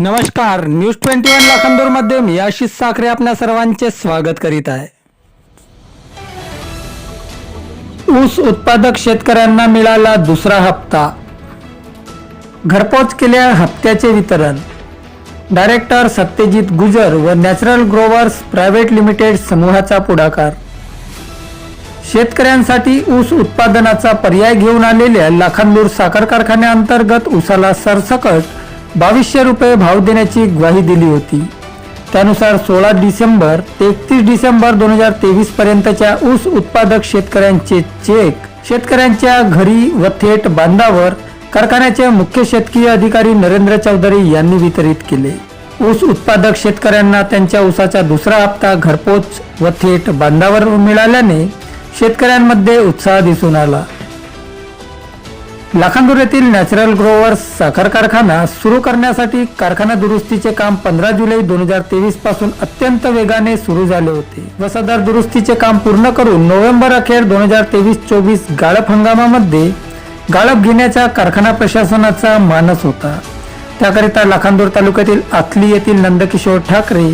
नमस्कार news twenty one लाखांदूरमध्ये मी आशिष साखरे आपल्या सर्वांचे स्वागत करीत आहे. ऊस उत्पादक शेतकऱ्यांना मिळाला दुसरा हप्ता. घरपोच केल्या हप्त्याचे वितरण. डायरेक्टर सत्यजित गुजर व नॅचरल ग्रोवर्स प्रायव्हेट लिमिटेड समूहाचा पुढाकार. शेतकऱ्यांसाठी ऊस उत्पादनाचा पर्याय घेऊन आलेल्या लाखांदूर साखर कारखान्याअंतर्गत ऊसाला सरसकट बावीसशे रुपये भाव देण्याची ग्वाही दिली होती. त्यानुसार सोळा डिसेंबर ते एकतीस डिसेंबर दोन हजार तेवीस पर्यंतच्या ऊस उत्पादक शेतकऱ्यांचे चेक शेतकऱ्यांच्या घरी व थेट बांधावर कारखान्याचे मुख्य शेतकीय अधिकारी नरेंद्र चौधरी यांनी वितरित केले. ऊस उत्पादक शेतकऱ्यांना त्यांच्या ऊसाचा दुसरा हप्ता घरपोच व थेट बांधावर मिळाल्याने शेतकऱ्यांमध्ये उत्साह दिसून आला. लाखांदूर येथील नॅचरल ग्रोवर्स साखर कारखाना सुरू करण्यासाठी कारखाना दुरुस्तीचे काम पंधरा जुलै दोन हजार तेवीसपासून अत्यंत वेगाने सुरू झाले होते. व सदर दुरुस्तीचे काम पूर्ण करून नोव्हेंबर अखेर दोन हजार तेवीस चोवीस गाळप हंगामामध्ये गाळप घेण्याचा कारखाना प्रशासनाचा मानस होता. त्याकरिता लाखांदूर तालुक्यातील आथली येथील नंदकिशोर ठाकरे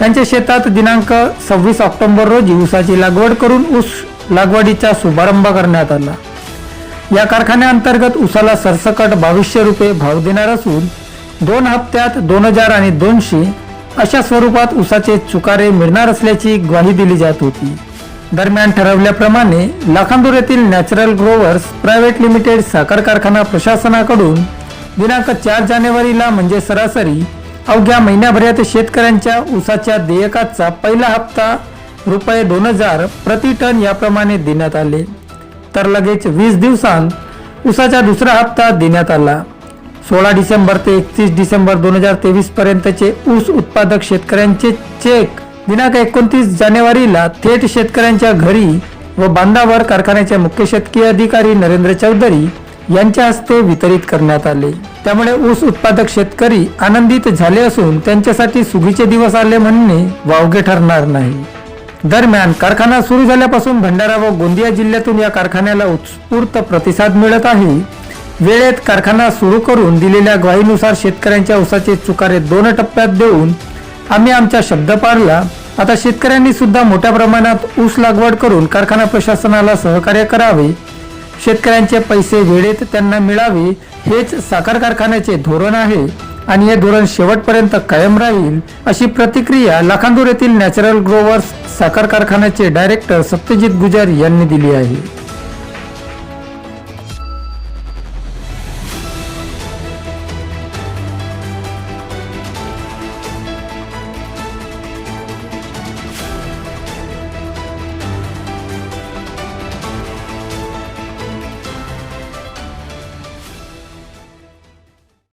यांच्या शेतात दिनांक सव्वीस ऑक्टोबर रोजी ऊसाची लागवड करून ऊस लागवडीचा शुभारंभ करण्यात आला. या कारखान्याअंतर्गत उसाला सरसकट बावीसशे रुपये भाव देणार असून दोन हप्त्यात दोन हजार आणि दोनशे अशा स्वरूपात उसाचे चुकारे मिळणार असल्याची ग्वाही दिली जात होती. दरम्यान ठरवल्याप्रमाणे लाखांदूर येथील नॅचरल ग्रोवर्स प्रायव्हेट लिमिटेड साखर कारखाना प्रशासनाकडून दिनांक चार जानेवारीला म्हणजे सरासरी अवघ्या महिन्याभरात शेतकऱ्यांच्या उसाच्या देयकाचा पहिला हप्ता रुपये दोन हजार प्रति टन याप्रमाणे देण्यात आले. तर लगेच वीस दिवसांत ऊसाचा दुसरा हप्ता देण्यात आला. सोळा डिसेंबर ते एकतीस डिसेंबर दोन हजार तेवीस पर्यंतचे ऊस उत्पादक शेतकऱ्यांचे चेक. दिनांक एकोणतीस जानेवारीला थेट शेतकऱ्यांच्या घरी व बांधावर कारखान्याचे मुख्य शेतकीय अधिकारी नरेंद्र चौधरी यांच्या हस्ते वितरित करण्यात आले. त्यामुळे ऊस उत्पादक शेतकरी आनंदित झाले असून त्यांच्यासाठी सुगीचे दिवस आले म्हणणे वावगे ठरणार नाही. दरम्यान कारखाना सुरू झाल्यापासून भंडारा व गोंदिया जिल्ह्यातून या कारखान्याला उत्स्फूर्त प्रतिसाद मिळत आहे. वेळेत कारखाना सुरू करून दिलेल्या ग्वाहीनुसार शेतकऱ्यांच्या ऊसाचे चुकारे दोन टप्प्यात देऊन आम्ही आमचा शब्द पाळला. आता शेतकऱ्यांनी सुद्धा मोठ्या प्रमाणात ऊस लागवड करून कारखाना प्रशासनाला सहकार्य करावे. शेतकऱ्यांचे पैसे वेळेत त्यांना मिळावे हेच साखर कारखान्याचे धोरण आहे. आणि हे धोरण शेवटपर्यंत कायम राहील अशी प्रतिक्रिया लाखांदूर येथील नॅचरल ग्रोवर्स साखर कारखान्याचे डायरेक्टर सत्यजित गुजर यांनी दिली आहे.